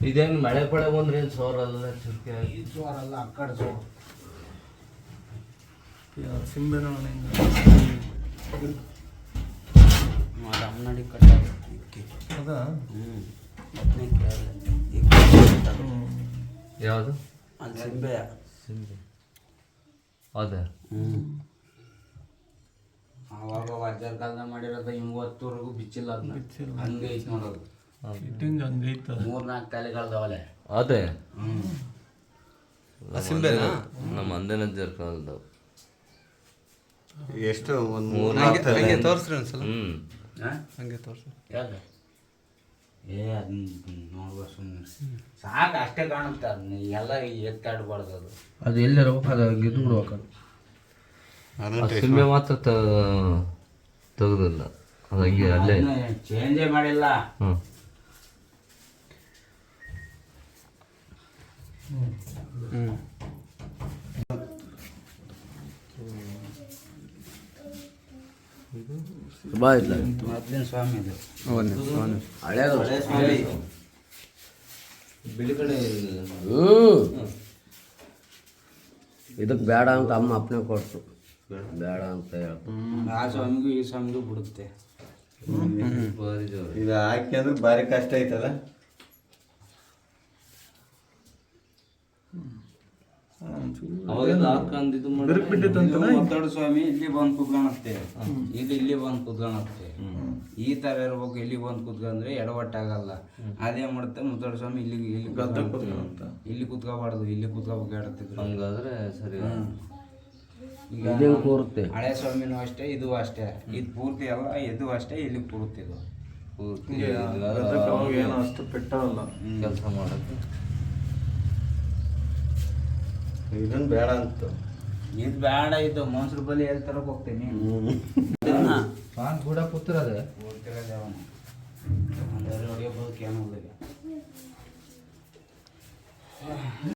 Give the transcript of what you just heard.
ಇದೇನು ಮಳೆ ಪಳೆ ಬಂದ್ರೆ ಏನು ಸೋರಲ್ಲ ಅಲ್ಲ ಆಗಿ? ಈ ಅಲ್ಲ ಆ ಕಡೆ ಜೋರು ಸಿಂಬೆ ರಾಮನಾಡಿ ಅದಾ ಯಾವುದು? ಅದು ಸಿಂಬೆಯ ಸಿಂಬೆ. ಅದೇ ಹ್ಞೂ ಆವಾಗ ವಜ್ರ ಕಾಲದ ಮಾಡಿರೋದು ಇವತ್ತುವರೆಗೂ ಬಿಚ್ಚಿಲ್ಲ ಅದನ್ನ ಬಿಚ್ಚಿಲ್ಲ. ಹಂಗೆ ಐತೆ ನೋಡೋದು ಇಟ್ಟಿಂಗ್ ಹಂಗೈತ ಮೂರ್ನಾಲ್ಕು ತಲೆಗಳದವಲೆ ಅದೇ. ಸಿಂಬೆನಾ ನಮ್ಮ ಅಂದನ ಜರ್ಕಾಲ್ದವು ಎಷ್ಟು? ಒಂದು ಮೂರು ಮೂರು ನಾಲ್ಕು ಹಂಗೆ ತಲೆ. ತೋರಿಸ್ರಿ ಒಂದ್ಸಲ. ಹ್ಞೂ ಹಂಗೆ ತೋರ್ಸ್ರಿ. ಯಾಕೆ ಏ ಅದನ್ನ ನೋಡುವ ಸುಮ್ಮನೆ ಸಾಕು ಅಷ್ಟೇ ಕಾಣುತ್ತೆ ಅದನ್ನ. ಎಲ್ಲ ಎತ್ತಾಡಬಾರ್ದು ಅದು. ಅದು ಎಲ್ಲರ? ಅದು ಗೆದ್ದು ಬಿಡ್ಬೇಕು ಸಿಂಬೆ ಮಾತ್ರ ತೆಗ್ದಿಲ್ಲ. ಅದು ಹಂಗೆ ಅಲ್ಲೇ. ಚೇಂಜೇ ಮಾಡಿಲ್ಲ. ಹ್ಞೂ ಹ್ಞೂ ಬಾ ಇಲ್ಲ ಮೊದ್ಲಿನ ಸ್ವಾಮಿ ಇದು. ಒಂದು ನಿಮಿಷ ಒಂದು ಹಳೆ ಸ್ವಾಮಿ. ಬಿಳಿ ಕಡೆ ಹ್ಞೂ ಇದಕ್ಕೆ ಬೇಡ ಅಂತ ಅಮ್ಮ ಅಪ್ಪನೇ ಕೊಡ್ತು ಬೇಡ. ಅಂತ ಹೇಳ್ತು ಆ ಸ್ವಾಮಿಗೂ ಈ ಸ್ವಾಮಿಗೂ ಬಿಡುತ್ತೆ. ಇದು ಹಾಕಿ ಅಂದ್ರೆ ಭಾರಿ ಕಷ್ಟ ಐತಲ್ಲ? ಅವಾಗೆಲ್ಲ ಇದು ಸ್ವಾಮಿ ಇಲ್ಲಿ ಬಂದು ಕುತ್ಕೊಳತ್ತೆ. ಇದು ಇಲ್ಲಿ ಬಂದು ಕುತ್ಕೊಳತ್ತೆ. ಈ ತರ ಇರ್ಬೇಕು ಇಲ್ಲಿ ಬಂದು ಕುತ್ಕೊಂಡ್ರೆ ಎಡವಟ್ಟಾಗಲ್ಲ. ಅದೇ ಮಾಡುತ್ತೆ ಮುತ್ತಡ ಸ್ವಾಮಿ ಇಲ್ಲಿ ಇಲ್ಲಿ. ಇಲ್ಲಿ ಕುತ್ಕೋಬಾರ್ದು ಇಲ್ಲಿ ಕುತ್ಕೋಬೇಕು ಹೇಳ್ತಿದ್ರು ಹಂಗಾದ್ರೆ ಸರಿ. ಕೂರುತ್ತೆ. ಹಳೆ ಸ್ವಾಮಿನೂ ಅಷ್ಟೇ ಇದು ಅಷ್ಟೇ. ಇದು ಪೂರ್ತಿ ಅಲ್ಲ ಇದು ಅಷ್ಟೇ ಇಲ್ಲಿ ಪೂರ್ತಿ ಇದು ಪೂರ್ತಿ ಅಷ್ಟು ಪೆಟ್ಟವಲ್ಲ. ಕೆಲಸ ಮಾಡೋಕ್ಕೆ. ಇದನ್ನು ಬೇಡ ಅಂತ. ಇದು ಬೇಡ ಇದು ಮನ್ಸರು ಬಲಿ ಎಲ್ಲಿ ತರಕ್ ಹೋಗ್ತೀನಿ. ಪಾನ್ ಕೂಡ ಕೂತಿರೋದೆ. ಕೂತಿರೋದೆ ಅವನು. ಹೊಡಿಯೋಬೋದು ಕ್ಯಾನ್ ಹೋಗ್ಲಿಕ್ಕೆ